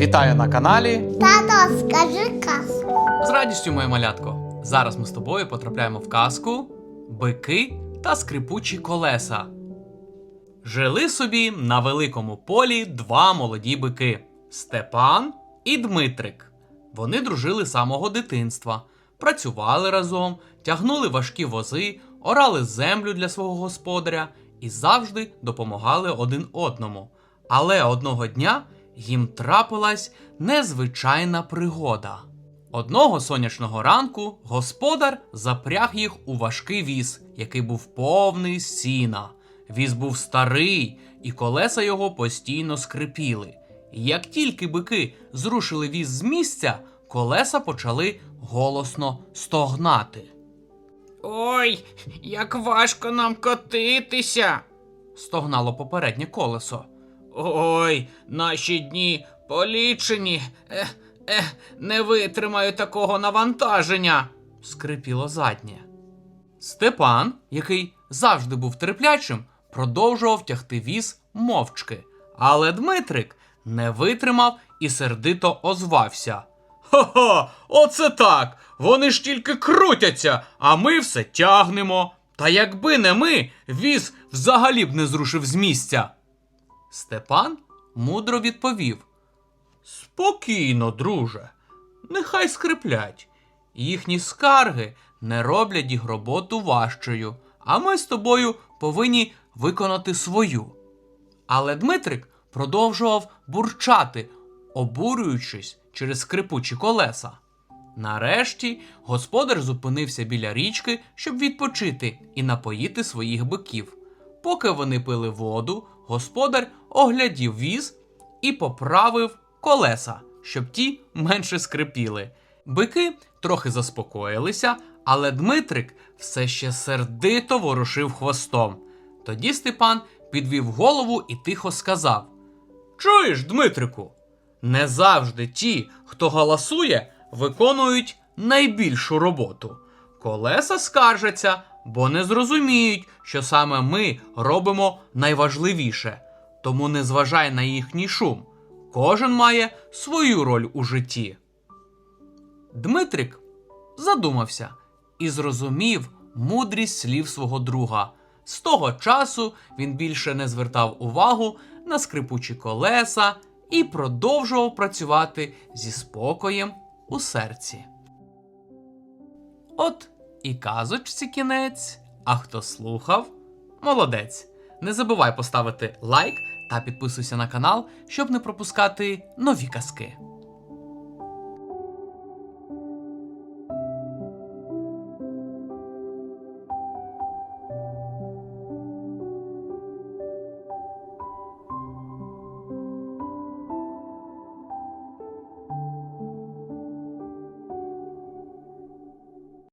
Вітаю на каналі. Тато, скажи казку. З радістю, моє малятко. Зараз ми з тобою потрапляємо в казку Бики та скрипучі колеса. Жили собі на великому полі два молоді бики Степан і Дмитрик. Вони дружили з самого дитинства, працювали разом, тягнули важкі вози, орали землю для свого господаря і завжди допомагали один одному. Але одного дня їм трапилась незвичайна пригода. Одного сонячного ранку господар запряг їх у важкий віз, який був повний сіна. Віз був старий, і колеса його постійно скрипіли. І Як тільки бики зрушили віз з місця, колеса почали голосно стогнати. Ой, як важко нам котитися. Стогнало попереднє колесо. Ой, наші дні полічені. Ех, ех, не витримаю такого навантаження. скрипіло заднє. Степан, який завжди був терплячим, продовжував тягти віз мовчки. Але Дмитрик не витримав і сердито озвався. Ха-ха, оце так! Вони ж тільки крутяться, а ми все тягнемо. Та якби не ми, віз взагалі б не зрушив з місця. Степан мудро відповів: Спокійно, друже, нехай скриплять. Їхні скарги не роблять їх роботу важчою, а ми з тобою повинні виконати свою. Але Дмитрик продовжував бурчати, обурюючись через скрипучі колеса. Нарешті господар зупинився біля річки, щоб відпочити і напоїти своїх биків. Поки вони пили воду, господар оглядів віз і поправив колеса, щоб ті менше скрипіли. Бики трохи заспокоїлися, але Дмитрик все ще сердито ворушив хвостом. Тоді Степан підвів голову і тихо сказав: Чуєш, Дмитрику? Не завжди ті, хто галасує, виконують найбільшу роботу. Колеса скаржаться, бо не зрозуміють, що саме ми робимо найважливіше. Тому не зважай на їхній шум. Кожен має свою роль у житті. Дмитрик задумався і зрозумів мудрість слів свого друга. З того часу він більше не звертав увагу на скрипучі колеса і продовжував працювати зі спокоєм у серці. От і казочці кінець. А хто слухав, молодець. Не забувай поставити лайк та підписуйся на канал, щоб не пропускати нові казки.